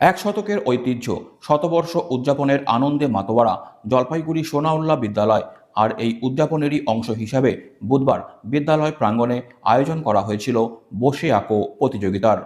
এক শতকের ঐতিহ্য শতবর্ষ উদযাপনের আনন্দে মাতোয়ারা জলপাইগুড়ি সোনাউল্লাহ বিদ্যালয় আর এই উদযাপনেরই অংশ হিসাবে বুধবার বিদ্যালয় প্রাঙ্গণে আয়োজন করা হয়েছিল বসে আঁকো প্রতিযোগিতার।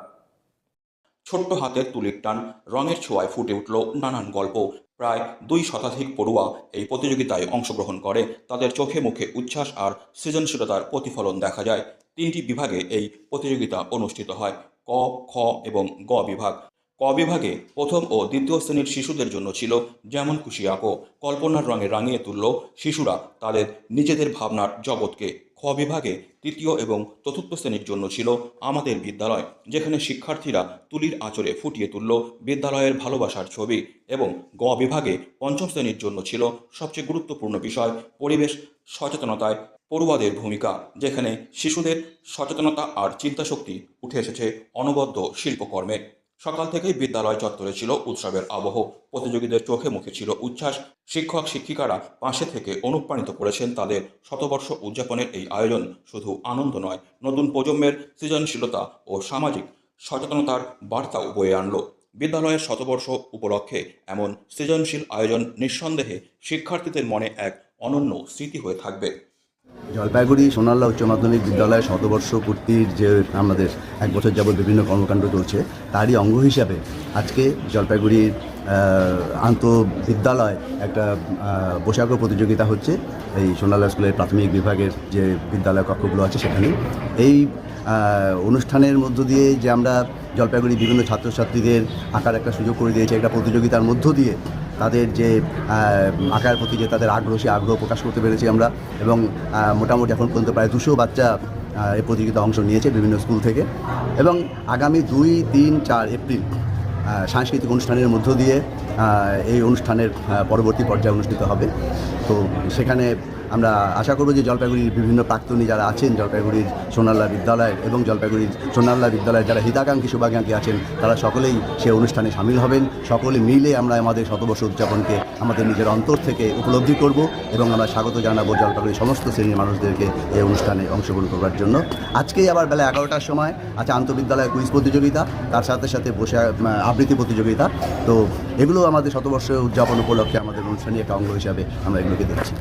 ছোট্ট হাতের তুলির টান, রঙের ছোঁয়ায় ফুটে উঠল নানান গল্প। প্রায় দুই শতাধিক পড়ুয়া এই প্রতিযোগিতায় অংশগ্রহণ করে। তাদের চোখে মুখে উচ্ছ্বাস আর সৃজনশীলতার প্রতিফলন দেখা যায়। তিনটি বিভাগে এই প্রতিযোগিতা অনুষ্ঠিত হয়। ক, খ এবং গ বিভাগ। ক বিভাগে প্রথম ও দ্বিতীয় শ্রেণির শিশুদের জন্য ছিল যেমন খুশি আঁকো কল্পনার রঙে রাঙিয়ে তুলল শিশুরা তাদের নিজেদের ভাবনার জগৎকে। খ বিভাগে তৃতীয় এবং চতুর্থ শ্রেণির জন্য ছিল আমাদের বিদ্যালয়, যেখানে শিক্ষার্থীরা তুলির আঁচড়ে ফুটিয়ে তুলল বিদ্যালয়ের ভালোবাসার ছবি এবং গ বিভাগে পঞ্চম শ্রেণির জন্য ছিল সবচেয়ে গুরুত্বপূর্ণ বিষয় পরিবেশ সচেতনতায় পড়ুয়াদের ভূমিকা, যেখানে শিশুদের সচেতনতা আর চিন্তাশক্তি উঠে এসেছে অনবদ্য শিল্পকর্মে। সকাল থেকেই বিদ্যালয় চত্বরে ছিল উৎসবের আবহ। প্রতিযোগীদের চোখে মুখে ছিল উচ্ছ্বাস। শিক্ষক, শিক্ষিকারা পাশে থেকে অনুপ্রাণিত করেছেন তাদের শতবর্ষ উদযাপনের এই আয়োজন। শুধু আনন্দ নয়, নতুন প্রজন্মের সৃজনশীলতা ও সামাজিক সচেতনতার বার্তাও বয়ে আনল। বিদ্যালয়ের শতবর্ষ উপলক্ষে এমন সৃজনশীল আয়োজন নিঃসন্দেহে শিক্ষার্থীদের মনে এক অনন্য স্মৃতি হয়ে থাকবে। জলপাইগুড়ি সোনাল্লা উচ্চ মাধ্যমিক বিদ্যালয়ের শতবর্ষ পূর্তির যে আমাদের এক বছর যাবত বিভিন্ন কর্মকাণ্ড চলছে তারই অঙ্গ হিসাবে আজকে জলপাইগুড়ির আন্ত বিদ্যালয় একটা আহ, পোশাক প্রতিযোগিতা হচ্ছে। এই সোনাল্লা স্কুলের প্রাথমিক বিভাগের যে বিদ্যালয় কক্ষগুলো আছে সেখানে এই অনুষ্ঠানের মধ্য দিয়ে যে আমরা জলপাইগুড়ি বিভিন্ন ছাত্রছাত্রীদের আঁকার একটা সুযোগ করে দিয়েছি একটা প্রতিযোগিতার মধ্য দিয়ে তাদের যে আঁকার প্রতি যে তাদের আগ্রহ সে আগ্রহ প্রকাশ করতে পেরেছি আমরা। এবং মোটামুটি এখন পর্যন্ত প্রায় দুশো বাচ্চা এই প্রতিযোগিতা অংশ নিয়েছে বিভিন্ন স্কুল থেকে। এবং আগামী দুই, তিন, চার এপ্রিল সাংস্কৃতিক অনুষ্ঠানের মধ্য দিয়ে এই অনুষ্ঠানের পরবর্তী পর্যায়ে অনুষ্ঠিত হবে। তো সেখানে আমরা আশা করব যে জলপাইগুড়ির বিভিন্ন প্রাক্তনী যারা আছেন, জলপাইগুড়ির সোনাল্লা বিদ্যালয় এবং জলপাইগুড়ির সোনাল্লা বিদ্যালয়ের যারা হিতাকাঙ্ক্ষী শুভাকাঙ্ক্ষী আছেন, তারা সকলেই সে অনুষ্ঠানে সামিল হবেন। সকলে মিলে আমরা আমাদের শতবর্ষ উদযাপনকে আমাদের নিজের অন্তর থেকে উপলব্ধি করব এবং আমরা স্বাগত জানাব জলপাইগুড়ির সমস্ত শ্রেণির মানুষদেরকে এই অনুষ্ঠানে অংশগ্রহণ করবার জন্য। আজকেই আবার বেলা এগারোটার সময় আছে আন্তঃবিদ্যালয় কুইজ প্রতিযোগিতা, তার সাথে সাথে বসে আবৃত্তি প্রতিযোগিতা। তো এগুলো আমাদের শতবর্ষ উদযাপন উপলক্ষে আমাদের অনুষ্ঠানের একটা অঙ্গ হিসাবে আমরা এগুলোকে দেখছি।